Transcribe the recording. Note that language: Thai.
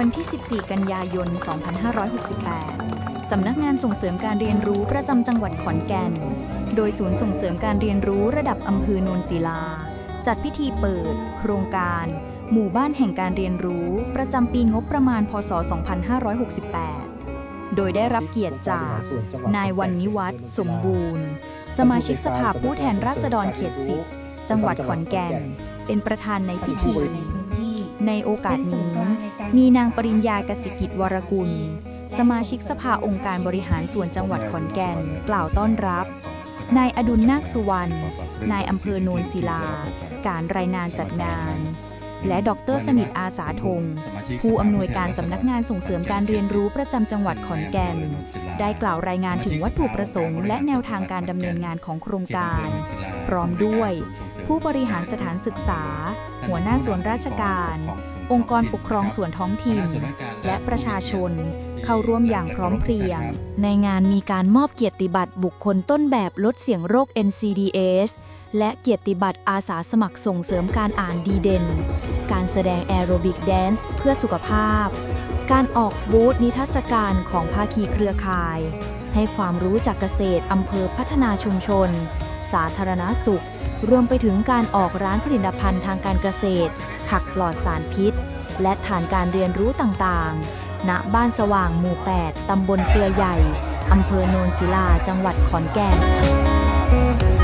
วันที่ 14 กันยายน 2568 สำนักงานส่งเสริมการเรียนรู้ประจำจังหวัดขอนแก่น โดยศูนย์ส่งเสริมการเรียนรู้ระดับอำเภอโนนศิลา จัดพิธีเปิด โครงการ หมู่บ้านแห่งการเรียนรู้ประจำปีงบประมาณ พศ 2568 โดยได้รับเกียรติจาก นายวันนิวัฒน์สมบูรณ์ สมาชิกสภาผู้แทนราษฎรเขตสิบจังหวัดขอนแก่น เป็นประธานในพิธี ในโอกาสนี้ มีนางปริญญากสิกิจวรกุล สมาชิกสภาองค์การบริหารส่วนจังหวัดขอนแก่น กล่าวต้อนรับ นายอดุลนาคสุวรรณ นายอำเภอโนนศิลา การรายงานจัดงาน และดรสนิทอาสาธง ผู้อำนวยการสำนักงานส่งเสริมการเรียนรู้ประจำจังหวัดขอนแก่น ได้กล่าวรายงานถึงวัตถุประสงค์ และแนวทางการดำเนินงานของโครงการ พร้อมด้วย ผู้บริหารสถานศึกษา หัวหน้าส่วนราชการ องค์กรปกครองส่วนท้องถิ่น และประชาชนเข้าร่วมอย่างพร้อมเพรียง ในงานมีการมอบเกียรติบัตรบุคคลต้นแบบลดเสียงโรค NCDS และเกียรติบัตรอาสาสมัครส่งเสริมการอ่านดีเด่น การแสดงแอโรบิกแดนซ์เพื่อสุขภาพ การออกบูธนิทรรศการของภาคีเครือข่าย ให้ความรู้จากเกษตรอำเภอพัฒนาชุมชน สาธารณสุข รวมไปถึงการออกร้านผลิตภัณฑ์ทางการเกษตร ผักปลอดสารพิษ และฐานการเรียนรู้ต่างๆ ณ บ้านสว่างหมู่ 8 ตำบลเกลือใหญ่ อำเภอโนนศิลา จังหวัดขอนแก่น